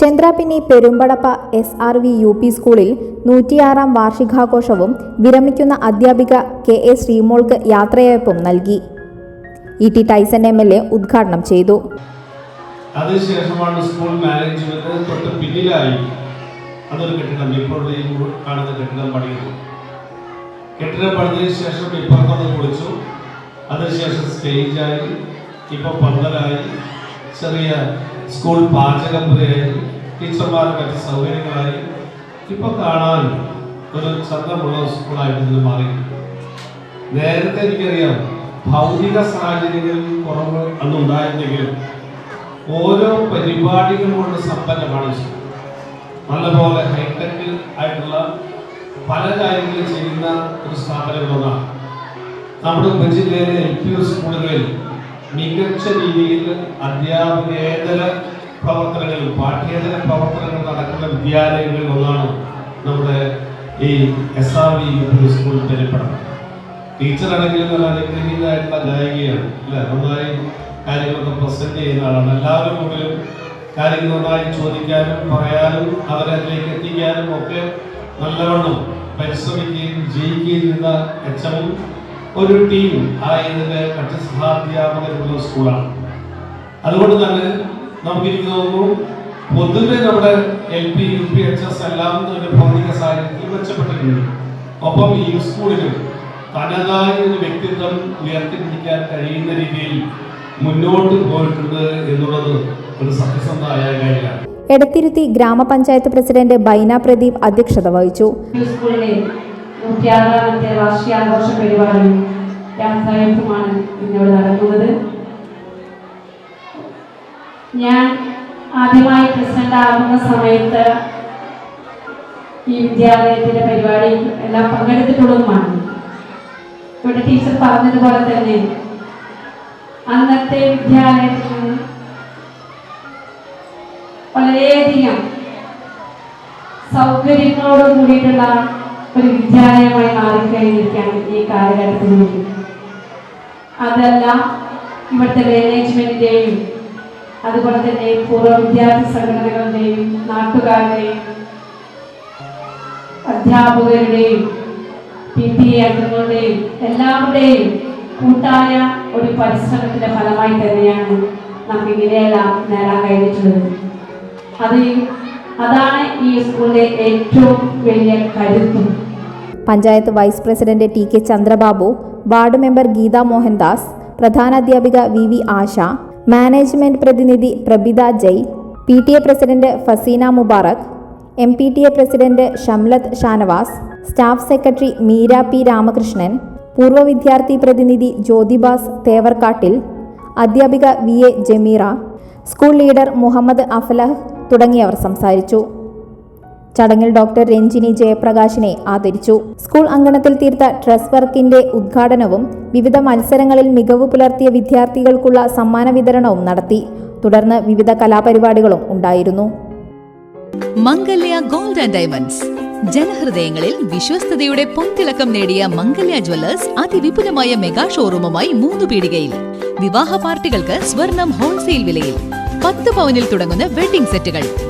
Chandrappinni Perumpadappa S R V U P സ്കൂളിൽ നൂറ്റിയാറാം വാർഷികാഘോഷവും വിരമിക്കുന്ന അധ്യാപിക കെ എ ശ്രീമോൾക്ക് യാത്രയയപ്പും നൽകി. E T Taison M L A ഉദ്ഘാടനം ചെയ്തു. അതിനുശേഷമാണ് സ്കൂൾ മാനേജ്മെന്റ് തൊട്ട് അതൊരു സ്റ്റേജായി. പന്തലായി. ചെറിയ സ്കൂൾ പാചകപ്പുരയായി ടീച്ചർമാരുടെ മറ്റ് സൗകര്യങ്ങളായി ഇപ്പൊ കാണാൻ ഒരു ചന്തമുള്ള സ്കൂളായിട്ട് മാറി. നേരത്തെ എനിക്കറിയാം ഭൗതിക സാഹചര്യങ്ങളിൽ കുറവ് അന്നുണ്ടായിരുന്നെങ്കിലും ഓരോ പരിപാടികൾ കൊണ്ട് സമ്പന്നമാണ് നല്ലപോലെ ഹൈടെക് ആയിട്ടുള്ള പല കാര്യങ്ങളും ചെയ്യുന്ന ഒരു സ്ഥാപനങ്ങളൊന്നാണ് നമ്മുടെ ഉപജില്ലയിലെ എൽ പി സ്കൂളുകളിൽ മികച്ച രീതിയിൽ അധ്യാപകേതര പ്രവർത്തനങ്ങൾ പാഠ്യേതര പ്രവർത്തനങ്ങൾ നടക്കുന്ന വിദ്യാലയങ്ങളിൽ ഒന്നാണ് നമ്മുടെ ഈ എസ് ആർ വി സ്കൂൾ പെരുപ്പെടുന്നത് ടീച്ചറാണെങ്കിലും നല്ല അനുഗ്രഹീതമായിട്ടുള്ള ഗായികയാണ് അല്ല? നന്നായി കാര്യങ്ങളൊക്കെ പ്രസന്റ് ചെയ്യുന്ന ആളാണ്. എല്ലാവരും മുമ്പിലും കാര്യങ്ങൾ നന്നായി ചോദിക്കാനും പറയാനും അവരെ അതിലേക്ക് എത്തിക്കാനും ഒക്കെ നല്ലവണ്ണം പരിശ്രമിക്കുകയും ജയിക്കുകയും ചെയ്യുന്ന എച്ചവും ഒരു ടീം ആ ഇതിന്റെ മറ്റ് സഹാധ്യാപകരുള്ള സ്കൂളാണ് അതുകൊണ്ട് തന്നെ നമുക്ക് എനിക്ക് തോന്നുന്നു പൊതുവെ നമ്മുടെ L P U P H S എല്ലാം ഒരു ഭൗതിക സാഹചര്യത്തിൽ മെച്ചപ്പെട്ടിട്ടുണ്ട്. ഒപ്പം ഈ സ്കൂളിനും തനതായ ഒരു വ്യക്തിത്വം ഉയർത്തിപ്പിടിക്കാൻ കഴിയുന്ന രീതിയിൽ മുന്നോട്ട് പോയിട്ടുണ്ട് എന്നുള്ളത് ഒരു സത്യസന്ധമായ കാര്യമാണ്. എടത്തിരുത്തി ഗ്രാമപഞ്ചായത്ത് പ്രസിഡന്റ് ബൈന പ്രദീപ് അധ്യക്ഷത വഹിച്ചു. സ്കൂളിലെ നൂറ്റിയാറാമത്തെ വാർഷികാഘോഷ പരിപാടിയും യാത്രയപ്പുമാണ് ഇന്നിവിടെ നടക്കുന്നത്. ഞാൻ ആദ്യമായി പ്രസിഡന്റ് ആകുന്ന സമയത്ത് ഈ വിദ്യാലയത്തിലെ പരിപാടി എല്ലാം പങ്കെടുത്തിട്ടുള്ളതുമാണ്. ഇവിടെ ടീച്ചർ പറഞ്ഞതുപോലെ തന്നെ അന്നത്തെ വിദ്യാലയത്തിൽ വളരെയധികം സൗകര്യങ്ങളോട് കൂടിയിട്ടുള്ള ഒരു വിദ്യാലയമായി മാറിക്കഴിഞ്ഞിരിക്കുകയാണ് ഈ കാലഘട്ടത്തിൽ അതെല്ലാം ഇവിടുത്തെ മാനേജ്മെന്റിന്റെയും അതുപോലെ തന്നെ പൂർവ വിദ്യാർത്ഥി സംഘടനകളുടെയും നാട്ടുകാരുടെയും അധ്യാപകരുടെയും പി ടി എ അംഗങ്ങളുടെയും എല്ലാവരുടെയും കൂട്ടായ ഒരു പരിശ്രമത്തിന്റെ ഫലമായി തന്നെയാണ് നമുക്ക് ഇങ്ങനെയെല്ലാം നേടാൻ കഴിഞ്ഞിട്ടുള്ളത്. അത് അതാണ് ഈ സ്കൂളിലെ ഏറ്റവും വലിയ കരുത്തും. Panchayat vice president T K Chandrababu ward member Geetha Mohandas പ്രധാനാധ്യാപിക V V Asha management പ്രതിനിധി Prabitha Jay P T A president Faseena Mubarak M P T A president Shamlath Shanavas staff secretary Meera P Ramakrishnan പൂർവ വിദ്യാർത്ഥി പ്രതിനിധി ജ്യോതിബാസ് തേവർക്കാട്ടിൽ അധ്യാപിക V A Jameera school leader Muhammad Aflah തുടങ്ങിയവർ സംസാരിച്ചു. ചടങ്ങിൽ doctor Ranjini ജയപ്രകാശിനെ ആദരിച്ചു. School അങ്കണത്തിൽ തീർത്ത ട്രസ് വർക്കിന്റെ ഉദ്ഘാടനവും വിവിധ മത്സരങ്ങളിൽ മികവ് പുലർത്തിയ വിദ്യാർത്ഥികൾക്കുള്ള സമ്മാന വിതരണവും നടത്തി. തുടർന്ന് വിവിധ കലാപരിപാടികളും ഉണ്ടായിരുന്നു. Mangalya gold and diamonds. ജനഹൃദയങ്ങളിൽ വിശ്വസ്തയുടെ പൊൻതിളക്കം നേടിയ മംഗല്യ ജ്വല്ലേഴ്സ് അതിവിപുലമായ മെഗാ ഷോറൂമുമായി മൂന്ന് പീടികയിൽ. വിവാഹ പാർട്ടികൾക്ക് സ്വർണം ഹോൾസെയിൽ വിലയിൽ. പത്ത് പവനിൽ തുടങ്ങുന്ന വെഡിംഗ് സെറ്റുകൾ.